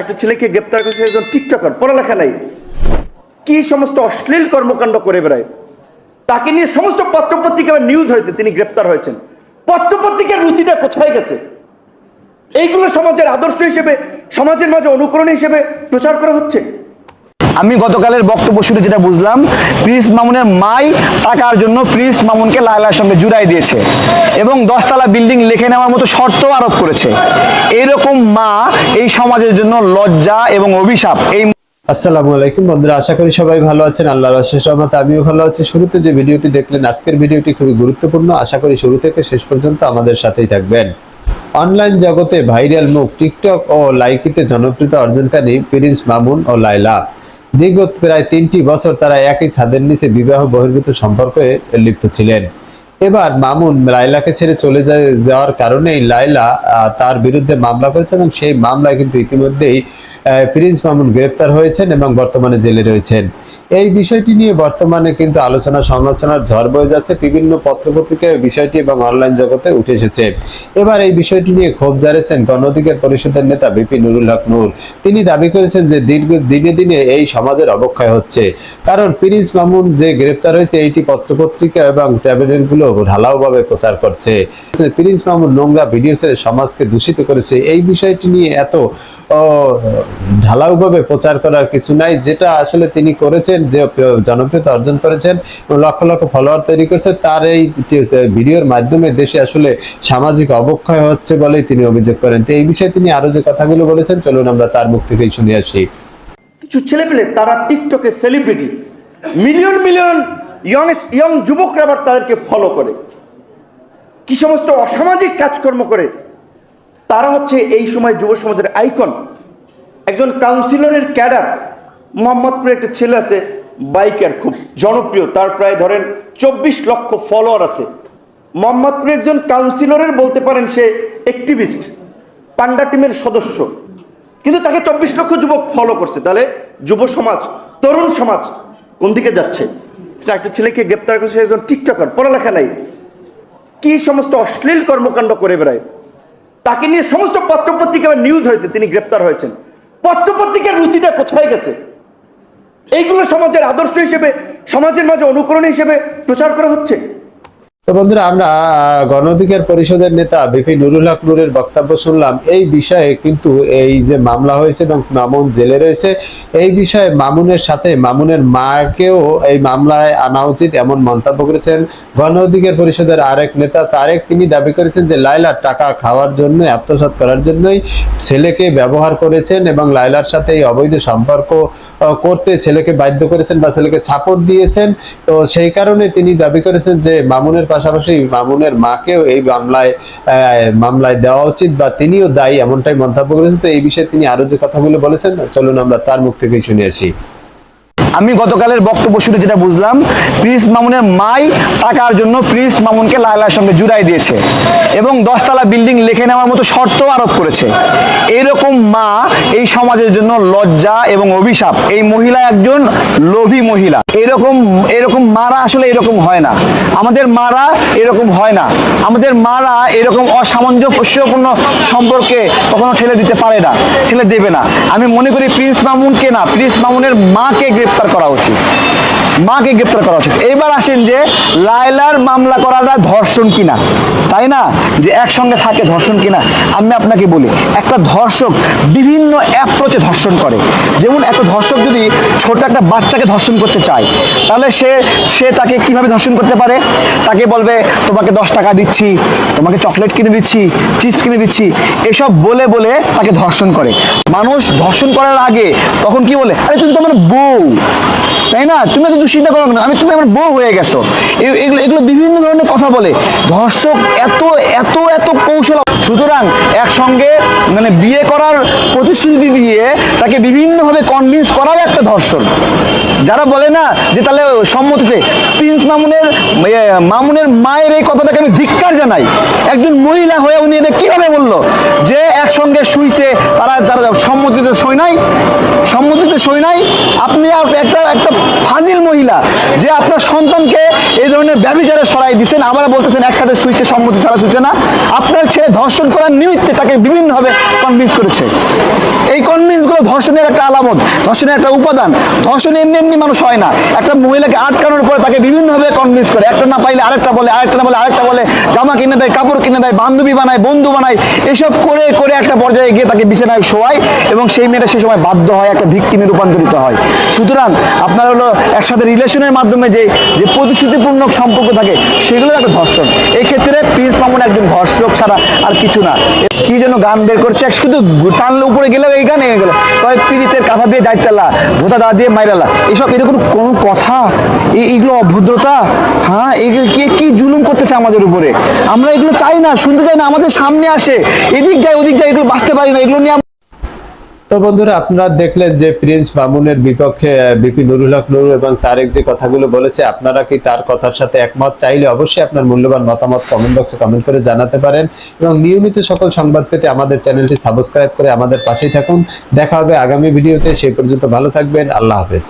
একটা ছেলেকে গ্রেপ্তার করেছে একজন টিকটকার, পড়ালেখা নাই। কি সমস্ত অশ্লীল কর্মকাণ্ড করে বেড়ায়? তাকে নিয়ে সমস্ত পত্রপত্রিকা নিউজ হয়েছে, তিনি গ্রেপ্তার হয়েছেন। পত্রপত্রিকার রুচিটা কোথায় গেছে? এইগুলো সমাজের আদর্শ হিসেবে, সমাজের মাঝে অনুকরণ হিসেবে প্রচার করা হচ্ছে? আমি গতকালের বক্তব্য শুনে যেটা বুঝলাম, প্রিন্স মামুনের মাই টাকার জন্য প্রিন্স মামুনকে লায়লার সঙ্গে জুড়াই দিয়েছে এবং দশতলা বিল্ডিং লিখে নেওয়ার মতো শর্ত আরোপ করেছে। এরকম মা এই সমাজের জন্য লজ্জা এবং অভিশাপ। এই আসসালামু আলাইকুম বন্ধুরা, আশা করি সবাই ভালো আছেন, আল্লাহর অশেষ রহমত আমিও ভালো আছি। শুরুতে যে ভিডিওটি দেখলেন, আজকের ভিডিওটি খুবই গুরুত্বপূর্ণ। আশা করি শুরু থেকে শেষ পর্যন্ত আমাদের সাথেই থাকবেন। অনলাইন জগতে ভাইরাল মুখ, টিকটক ও লাইকিতে জনপ্রিয়তা অর্জনকারী প্রিন্স মামুন ও লাইলা দীর্ঘ প্রায় তিনটি বছর তারা একই ছাদের নিচে বিবাহ বহির্ভূত সম্পর্কে লিপ্ত ছিলেন। এবার মামুন লাইলাকে ছেড়ে চলে যাওয়ার কারণেই লাইলা তার বিরুদ্ধে মামলা করেছেন এবং সেই মামলায় কিন্তু ইতিমধ্যেই প্রিন্স মামুন গ্রেপ্তার হয়েছেন এবং বর্তমানে জেলে রয়েছেন। এই বিষয়টি নিয়ে বর্তমানে কিন্তু আলোচনা সমালোচনার ঝড় বয়ে যাচ্ছে। বিভিন্ন পত্রপত্রিকায় বিষয়টি এবং অনলাইন জগতে উঠে এসেছে। এবার এই বিষয়টি নিয়ে ক্ষোভ জানিয়েছেন গণ অধিকার পরিষদের নেতা বিপি নুরুল হক নূর। তিনি দাবি করেছেন যে দীর্ঘ দিনে দিনে এই সমাজের অবক্ষয় হচ্ছে। কারণ প্রিন্স মামুন যে গ্রেপ্তার হয়েছে, এইটি পত্রপত্রিকা এবং ট্যাবলেটগুলো ঢালাওভাবে প্রচার করছে। প্রিন্স মামুন নোংরা ভিডিও ছেড়ে সমাজকে দূষিত করেছে। এই বিষয়টি নিয়ে এত ঢালাওভাবে প্রচার করার কিছু নাই। যেটা আসলে তিনি করেছেন যে জনপ্রিয়তা অর্জন করেছেন লক্ষ লক্ষ ফলোয়ার তৈরি করেছেন তার এই ভিডিওর মাধ্যমে দেশে আসলে সামাজিক অবক্ষয় হচ্ছে বলেই তিনি অভিযোগ করেন। তো এই বিষয়ে তিনি আরও যে কথাগুলো বলেছেন, চলুন আমরা তার মুখ থেকেই শুনে আসি। কিছু ছেলেপেলে, তারা টিকটকে celebrity million million young young যুবকরা আবার তাদেরকে ফলো করে। কি সমস্ত অসামাজিক কাজকর্ম করে। তারা হচ্ছে এই সময় যুব সমাজের আইকন একজন কাউন্সিলরের ক্যাডার মোহাম্মদপুরে একটা ছেলে আছে বাইকার খুব জনপ্রিয়, তার প্রায় ধরেন চব্বিশ লক্ষ ফলোয়ার আছে। মোহাম্মদপুরে একজন কাউন্সিলরের বলতে পারেন সে অ্যাক্টিভিস্ট পান্ডা টিমের সদস্য। কিন্তু তাকে চব্বিশ লক্ষ যুবক ফলো করছে। তাহলে যুব সমাজ, তরুণ সমাজ কোন দিকে যাচ্ছে? একটা ছেলেকে গ্রেপ্তার করেছে একজন টিকটকার, পড়ালেখা নাই। কি সমস্ত অশ্লীল কর্মকাণ্ড করে বেড়ায়? তাকে নিয়ে সমস্ত পত্রপত্রিকা নিউজ হয়েছে, তিনি গ্রেপ্তার হয়েছেন। পত্রপত্রিকার রুচিটা কোথায় গেছে? এইগুলো সমাজের আদর্শ হিসেবে সমাজের মাঝে অনুকরণ হিসেবে প্রচার করা হচ্ছে। তো বন্ধুরা আমরা আহ, গণ অধিকার পরিষদের নেতা বিপি নুরুল হক নুরের বক্তব্য শুনলাম। এই বিষয়ে কিন্তু এই যে মামলা হয়েছে এবং মামুন জেলে রয়েছে এই বিষয়ে মামুনের সাথে মামুনের মাকেও এই মামলায় আনা উচিত এমন মন্তব্য করেছেন। গণ অধিকার পরিষদের আরেক নেতা তারেক তিনি দাবি করেছেন যে লাইলার টাকা খাওয়ার জন্য আত্মসাৎ করার জন্যই ছেলেকে ব্যবহার করেছেন এবং লাইলার সাথে এই অবৈধ সম্পর্ক করতে ছেলেকে বাধ্য করেছেন বা ছেলেকে ছাপড় দিয়েছেন। তো সেই কারণে তিনি দাবি করেছেন যে মামুনের পাশাপাশি মামুনের মাকেও এই মামলায় মামলায় দেওয়া উচিত বা তিনিও দায়ী এমনটাই মন্তব্য করেছেন। তো এই বিষয়ে তিনি আরও যে কথাগুলো বলেছেন, চলুন আমরা তার মুখ থেকেই শুনে আসি। আমি গতকালের বক্তব্য শুনে যেটা বুঝলাম, প্রিন্স মামুনের মাই টাকার জন্য প্রিন্স মামুনকে লায়লার সঙ্গে জুড়াই দিয়েছে এবং দশতলা বিল্ডিং লিখে নেওয়ার মতো শর্ত আরোপ করেছে। এরকম মা এই সমাজের জন্য লজ্জা এবং অভিশাপ। এই মহিলা একজন লোভী মহিলা। এরকম এরকম মারা আসলে এরকম হয় না। আমাদের মারা এরকম হয় না। আমাদের মারা এরকম অসামঞ্জস্যপূর্ণ সম্পর্কে কখনো ঠেলে দিতে পারে না, ঠেলে দেবে না। আমি মনে করি প্রিন্স মামুনকে না, প্রিন্স মামুনের মাকে গ্রেপ্তার করা উচিত। মাকে গ্রেপ্তার করা উচিত এবার আসেন যে লায়লার মামলা করাটা ধর্ষণ কিনা। তাই না? যে একসঙ্গে থাকে ধর্ষণ কিনা। আমি আপনাকে বলি, একটা ধর্ষক বিভিন্ন অ্যাপ্রোচে ধর্ষণ করে। যেমন একটা ধর্ষক যদি ছোট একটা বাচ্চাকে ধর্ষণ করতে চায়, তাহলে সে সে তাকে কীভাবে ধর্ষণ করতে পারে? তাকে বলবে, তোমাকে দশ টাকা দিচ্ছি, তোমাকে চকলেট কিনে দিচ্ছি, চিপস কিনে দিচ্ছি। এসব বলে বলে তাকে ধর্ষণ করে। মানুষ ধর্ষণ করার আগে তখন কি বলে, আরে তুমি তো আমার বউ। তাই না? তুমি তো চিন্তা করো না আমি, তুমি আমার বউ হয়ে গেছো। এগুলো এগুলো বিভিন্ন ধরনের কথা বলে। ধর্ষক এত এত এত কৌশল সুতরাং একসঙ্গে মানে বিয়ে করার প্রতিশ্রুতি দিয়ে তাকে বিভিন্নভাবে কনভিন্স করাও একটা ধর্ষণ যারা বলে না যে তাহলে সম্মতিতে প্রিন্স মামুনের মামুনের মায়ের এই কথাটাকে আমি ধিক্কার জানাই। একজন মহিলা হয়ে উনি এটা কীভাবে বলল? যে একসঙ্গে শুইছে, তারা তারা সম্মতিতে সই নাই, সম্মতিতে সই নাই। আপনি আর একটা একটা ফাজিল মহিলা, যে আপনার সন্তানকে এই ধরনের ব্যবচারে সরাই দিচ্ছেন আবার বলতেছেন একসাথে সুইচে সম্মতি ছাড়া সুইচে না, আপনার ছেলে ধর্ষণ করার নিমিত্তে তাকে বিভিন্নভাবে কনভিন্স করেছে। এই কনভিন্সগুলো ধর্ষণের একটা আলামত, ধর্ষণের একটা উপাদান, ধর্ষণ এমনি এমনি মানুষ হয় না। একটা মহিলাকে আটকানোর পরে তাকে বিভিন্নভাবে কনভিন্স করে, একটা না পাইলে আরেকটা বলে, আরেকটা না বলে, আরেকটা বলে, জামা কিনে দেয়, কাপড় কিনে দেয়, বান্ধবী বানায়, বন্ধু বানায়, এসব করে করে একটা পর্যায়ে গিয়ে তাকে বিছানায় শোয়ায় এবং সেই মেয়েটা সে সময় বাধ্য হয় একটা ভিক্টিমে রূপান্তরিত হয়। সুতরাং আপনার হলো একসাথে রিলেশনের মাধ্যমে যে যে প্রতিশ্রুতিপূর্ণ সম্পর্ক থাকে, সেগুলো একটা ধর্ষণ। এই ক্ষেত্রে প্রিন্স মামুন একজন ধর্ষক ছাড়া আর কিছু না। কি যেন গান বের করছে, এক শুধু টানলে উপরে গেলেও এই গান এই গেল। কয়, পীড়িতের কাঁথা দিয়ে দায়িত্বালা ভোতা দা দিয়ে মাইরালা এসব এরকম কোন কথা? এই- এইগুলো অভদ্রতা? হ্যাঁ এগুলো কে, কি জুলুম করতেছে আমাদের উপরে? আমরা এগুলো চাই না, শুনতে চাই না, আমাদের সামনে আসে। এদিক যায়, ওদিক যায়, এগুলো বাঁচতে পারি না, এগুলো নিয়ে তো বন্ধুরা, আপনারা দেখলেন যে প্রিন্স মামুনের বিপক্ষে বিপি নুরুল হক নুরু এবং তারেক যে কথাগুলো বলেছে, আপনারা কি তার কথার সাথে একমত? চাইলে অবশ্যই আপনার মূল্যবান মতামত কমেন্ট বক্সে কমেন্ট করে জানাতে পারেন এবং নিয়মিত সকল সংবাদ পেতে আমাদের চ্যানেলটি সাবস্ক্রাইব করে আমাদের পাশেই থাকুন। দেখা হবে আগামী ভিডিওতে সেই পর্যন্ত ভালো থাকবেন, আল্লাহ হাফেজ।